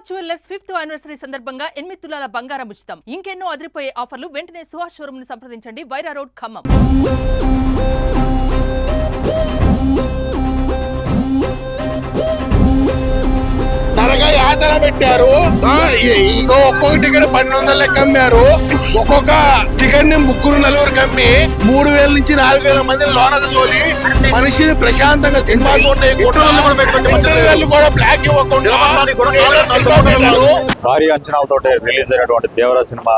Suhas jewellers fifth anniversary సందర్భంగా ఎనిమిది తులాల బంగారం ఉచితం. ఇంకెన్నో అదిరిపోయే ఆఫర్లు వెంటనే సుహాస్ షోరూమ్ను సంప్రదించండి. వైరా రోడ్ ఖమ్మం. యాతన పెట్టారు ఇగో ఒక్కొక్క టికెట్ పన్నెండు వందల లెక్క అమ్మారు. ఒక్కొక్క టికెట్ని ముగ్గురు నలుగురికి అమ్మి మూడు వేల నుంచి నాలుగు వేల మంది లోనకు తోలి మనిషిని ప్రశాంతంగా సినిమా చూడండి కూడా బ్లాక్ ఇవ్వకుండా. భారీ అంచనాలతో రిలీజ్ అయినటువంటి దేవరా సినిమా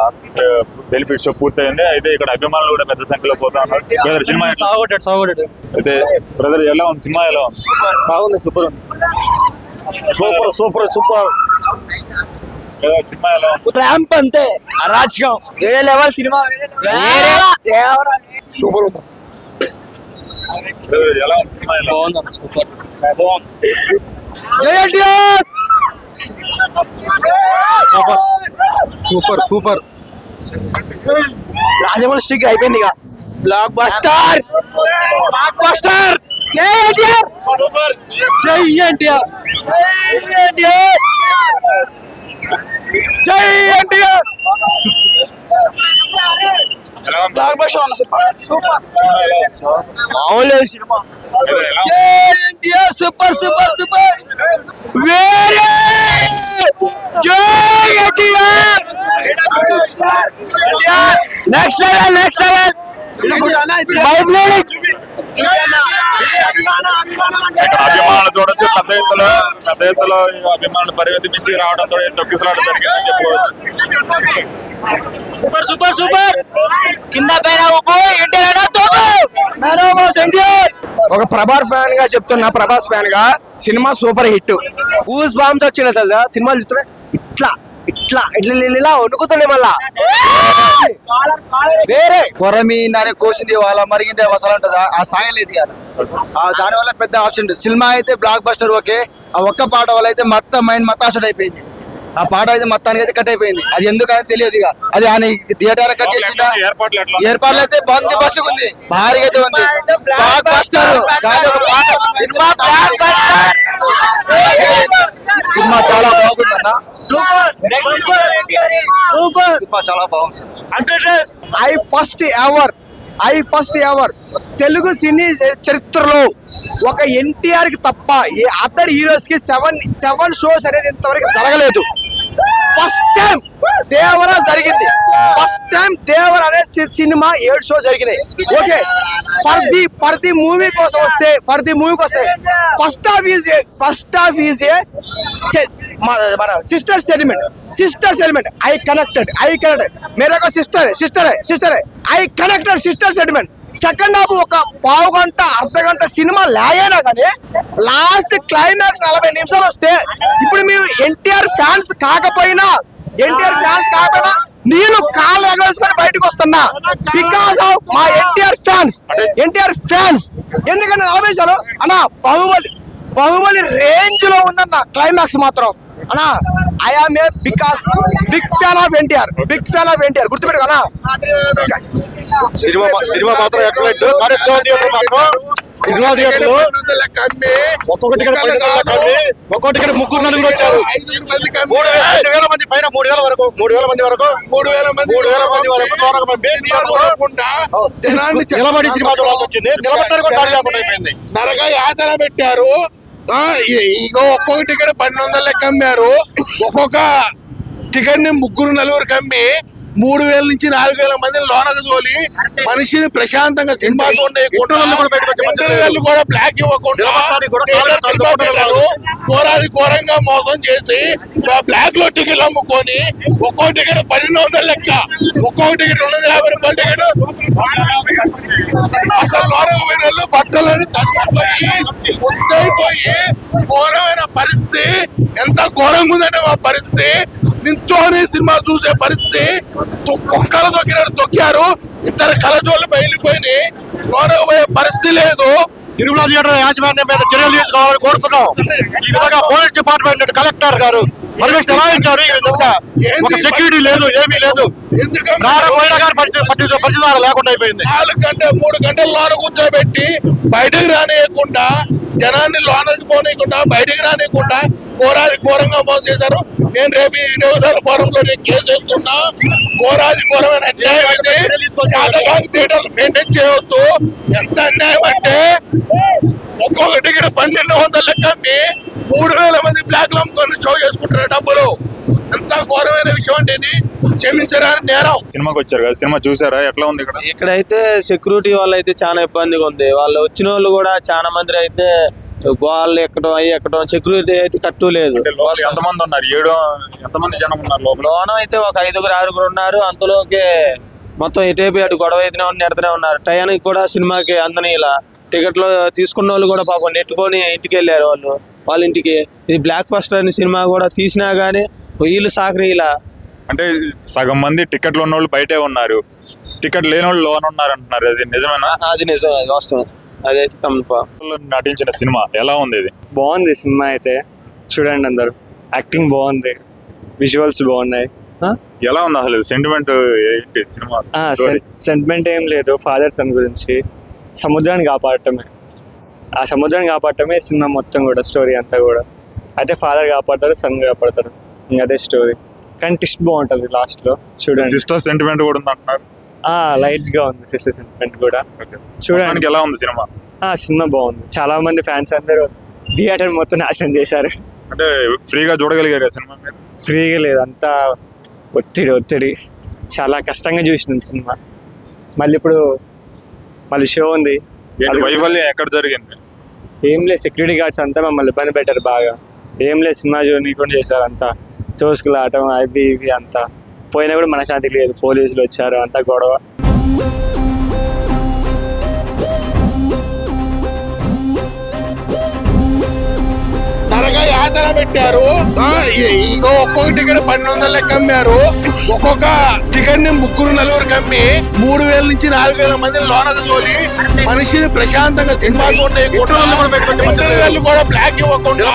బెనిఫిట్ షో పూర్తయింది. అయితే ఇక్కడ అభిమానులు కూడా పెద్ద సంఖ్యలో పోతా ఉన్నారు. బ్రదర్ సినిమా ఎలా- అయితే బ్రదర్ ఎలా ఉంది? సినిమా ఎలా ఉంది? బాగుంది super super super super brother cinema ఎలా ఉంది ర్యాంప్ అంతే అరాచకం వేరే లెవెల్ సినిమా సూపర్ ఉంది బ్రదర్ ఎలా ఉంది సినిమా ఎలా ఉంది? బాగుంది సూపర్ బాగుంది సూపర్ సూపర్ రాజమౌళి స్టిక్ అయిపోయింది ఇక బ్లాక్ బస్టర్ బ్లాక్ బస్టర్ జై ఎన్టీఆర్ జై ఎన్టీఆర్ జై ఎన్టీఆర్ జై ఎన్టీఆర్ ఎలా ఉంది? బ్లాక్ బస్టర్ అన్న సినిమా సూపర్ సినిమా ఎలా ఉంది సార్? మామూలు సినిమా బ్రదర్ ఎలా ఉంది? జై ఎన్టీఆర్ సూపర్ సూపర్ సూపర్ వేరే Jai NTR next level next level మైబ్లేడ్ ఇక్కడ అభిమానులు చూడొచ్చు పెద్ద ఎత్తులో పెద్ద ఎత్తులో ఈ అభిమానులు మించి రావడంతో తొక్కిసలాట జరిగిందని చెప్పుకోవచ్చు సూపర్ సూపర్ సూపర్. కింద పైన ఒక ప్రభాస్ ఫ్యాన్గా చెప్తున్నా ప్రభాస్ ఫ్యాన్గా సినిమా సూపర్ హిట్. ఊస్ బాంబ్స్ వచ్చిన తెలుసా? సినిమాలు చూస్తే ఇట్లా ఇట్లా ఇట్లా ఇలా- వణుకుతుండే మళ్ళా. వేరే. కొరమి నరే కోసింది వాళ్ళ మరిగిందే వసలు ఉంటుందా ఆ సాంగ్ లేదు కదా ఆ దాని వల్ల పెద్ద ఆప్షన్ సినిమా అయితే బ్లాక్ బస్టర్ ఓకే. ఆ ఒక్క పాట వల్ల అయితే మొత్తం మైండ్ మొత్తం అసలు అయిపోయింది. ఆ పాట అయితే మొత్తానికి అయితే కట్ అయిపోయింది. అది ఎందుకని తెలియదు ఇక. అది ఆయన థియేటర్ కట్ చేసిండా? ఏర్పాట్లు అయితే బంద్ బస్సు ఉంది. భారీగా అయితే ఉంది. బ్లాక్ బస్టర్ కాదు ఒక పాట. సినిమా బ్లాక్ బస్టర్ సినిమా చాలా బాగుందన్న సూపర్ సినిమా చాలా బాగుంది I first ever I first ever. Telugu cine చరిత్రలో ఒక ఎన్టీఆర్కి తప్ప ఏ అదర్ హీరోస్కి సెవెన్ సెవెన్ షోస్ అనేది ఇంతవరకు జరగలేదు. ఫస్ట్ టైం దేవర జరిగింది. ఫస్ట్ టైం దేవర అనే సినిమా ఏడు షో జరిగినాయి. Okay for the for the movie కోసం వస్తే ఫర్ ది మూవీకి వస్తే first half is first half is a మన sister settlement sister settlement I connected I connected. Mere sister sister sister. I connected sister settlement second half ఒక పావు గంట అర్ధ గంట సినిమా లాగైనా కానీ లాస్ట్ క్లైమాక్స్ నలభై నిమిషాలు వస్తే ఇప్పుడు మేము ఎన్టీఆర్ ఫ్యాన్స్ కాకపోయినా ఎన్టీఆర్ ఫ్యాన్స్ కాకపోయినా నేను కాళ్ళు ఎగరేసుకొని బయటకు వస్తున్నా. బికాస్ ఆఫ్ మా ఎన్టీఆర్ ఫ్యాన్స్ ఎన్టీఆర్ ఫ్యాన్స్. ఎందుకంటే నలభై నిమిషాలు అన్న బాహుబలి బాహుబలి రేంజ్లో ఉందన్న క్లైమాక్స్ మాత్రం. అన్నా I am a because big fan of NTR big fan of NTR గుర్తుపెట్టుకో అన్నా. సినిమా సినిమా మాత్రం ఎక్సలెంట్ థియేటర్ మాత్రం సినిమా థియేటర్లో ఒక్కొక్క టికెట్ పది వందల కమ్మి ఒక్కొక్క టికెట్ ముగ్గురు నలుగురు వచ్చారు. మూడు వేల మంది పైన మూడు వేల వరకు మూడు వేల మంది వరకు మూడు వేల మంది మూడు వేల మంది వరకు పంపి జనాన్ని నిలబడి సినిమా చూడాల్సి వచ్చింది. నిలబడడానికి నరగా యాతన పెట్టారు. ఇగో ఒక్కొక్క టికెట్ పన్నెండు వందల లెక్క అమ్మారు. ఒక్కొక్క టికెట్ని ముగ్గురు నలుగురు కమ్మి మూడు వేల నుంచి నాలుగు వేల మంది లోనకు తోలి మనిషిని ప్రశాంతంగా సినిమా ఇంటర్వ్యూలు కూడా బ్లాక్ ఇవ్వకుండా. ఘోరాది ఘోరంగా మోసం చేసి బ్లాక్లో టికెట్లు అమ్ముకొని ఒక్కో టికెట్ పన్నెండు వందల లెక్క. ఒక్కో టికెట్ రెండు వందల యాభై రూపాయల టికెట్ అసలు లోనకు పోయిన వాళ్ళు బట్టలని తడిసిపోయి ముద్దైపోయి ఘోరమైన పరిస్థితి. ఎంత ఘోరంగా ఉందంటే మా పరిస్థితి. నించోని సినిమా చూసే పరిస్థితి కుక్కలు తొక్కినట్టు తొక్కారు. ఇద్దరు కలజోళ్ళు బయలుపోయినాయి. లోనకు పోయే పరిస్థితి లేదు. తిరుమల థియేటర్ యాజమాన్యం మీద చర్యలు తీసుకోవాలని కోరుతున్నాం. ఈ విధంగా పోలీస్ డిపార్ట్మెంట్ కలెక్టర్ గారు పర్మిషన్ ఎలా ఇచ్చారు? ఈ విధంగా ఒక సెక్యూరిటీ లేదు ఏమీ లేదు. అలా లేకుండా అయిపోయింది. నాలుగు గంటల మూడు గంటల లోన కూర్చోబెట్టి బయటకు రానియకుండా జనాన్ని లోనకి పోనీయకుండా బయటకు రానియకుండా ఘోరాది ఘోరంగా మోసం చేశారు. నేను రేపు ఈ వినియోగదారు ఫోరంలో నేను కేసు వేస్తున్నా. ఘోరాది ఘోరమైన అన్యాయం అయితే జాతకాన్ని థియేటర్లు మెయింటైన్ చేయవద్దు. ఎంత అన్యాయం అంటే ఒక్కొక్క టికెట్ పన్నెండు వందల లెక్క అమ్మి మూడు వేల మంది బ్లాక్ అమ్ముకొని షో చేసుకుంటారు డబ్బులు. ఎంత ఘోరమైన విషయం అంటే ఇది. క్షమించరాని నేరం. సినిమాకి వచ్చారు కదా? సినిమా చూసారా? ఎట్లా ఉంది ఇక్కడ? ఇక్కడైతే సెక్యూరిటీ వాళ్ళు అయితే చాలా ఇబ్బందిగా ఉంది. వాళ్ళు వచ్చిన వాళ్ళు కూడా చాలా మంది అయితే గోళ్ళు ఎక్కడం అవి ఎక్కడం సెక్యూరిటీ అయితే కట్టు లేదు. ఎంతమంది ఉన్నారు? ఏడు ఎంతమంది జనం ఉన్నారు లోపల? లోన అయితే ఒక ఐదుగురు ఆరుగురు ఉన్నారు. అంతలోకి మొత్తం ఇటేపి అటు గొడవ అయితేనే నెడతనే ఉన్నారు. టయానికి కూడా సినిమాకి అందని ఇలా టికెట్లు తీసుకున్న వాళ్ళు కూడా పాపం నెట్టుకొని ఇంటికి వెళ్ళారు వాళ్ళు వాళ్ళ ఇంటికి. ఇది బ్లాక్ బస్టర్ అనే సినిమా కూడా తీసినా గానీ వీళ్ళు సాకరి ఇలా. అంటే సగం మంది టికెట్లు ఉన్న వాళ్ళు బయటే ఉన్నారు. టికెట్ లేని వాళ్ళు లోన్ ఉన్నారు అంటున్నారు అది నిజమేనా? అది నిజం అది వాస్తవం. అదైతే నటించిన సినిమా. ఎలా ఉంది ఇది? బాగుంది సినిమా అయితే. చూడండి అందరు. యాక్టింగ్ బాగుంది. విజువల్స్ బాగున్నాయి. ఎలా ఉంది అసలు? సెంటిమెంట్ ఏంటి సినిమా? సెంటిమెంట్ ఏం లేదు. ఫాదర్ సన్ గురించి. సముద్రాన్ని కాపాడటమే. ఆ సముద్రాన్ని కాపాడటమే సినిమా మొత్తం కూడా స్టోరీ అంతా కూడా. అయితే ఫాదర్ కాపాడతాడు సన్ కాపాడతాడు ఇంకా అదే స్టోరీ కానీ టిస్ట్ బాగుంటుంది లాస్ట్లో చూడండి. సిస్టర్ సెంటిమెంట్ కూడా ఉంది అంటున్నారు ఆ లైట్గా ఉంది సిస్టర్ సెంటిమెంట్ కూడా. చూడండి. చూడడానికి ఎలా ఉంది సినిమా? ఆ సినిమా బాగుంది. చాలా మంది ఫ్యాన్స్ అందరూ థియేటర్ మొత్తం నాశనం చేశారు. అంటే ఫ్రీగా చూడగలిగారు సినిమా ఫ్రీగా లేదు. అంతా ఒత్తిడి ఒత్తిడి. చాలా కష్టంగా చూసిన సినిమా. మళ్ళీ ఇప్పుడు మళ్ళీ షో ఉంది. వైఫల్యం ఎక్కడ జరిగింది? ఏం లేదు. సెక్యూరిటీ గార్డ్స్ అంతా మమ్మల్ని ఇబ్బంది పెట్టారు బాగా. ఏం లేదు. సినిమా చూడనీకుండా చేశారు అంతా. తోసుకులాటం అవి ఇవి అంతా. పోయినా కూడా మనశాంతి లేదు. పోలీసులు వచ్చారు అంతా గొడవ. నరక యాతన పెట్టారు. ఇగో ఒక్కొక్క టికెట్ పన్నెండు వందల లెక్క అమ్మారు. ఒక్కొక్క టికెట్ని ముగ్గురు నలుగురు కమ్మి మూడు వేల నుంచి నాలుగు వేల మంది లోనకు తోలి మనిషిని ప్రశాంతంగా సినిమా చూడండి కూడా బ్లాక్ ఇవ్వకుండా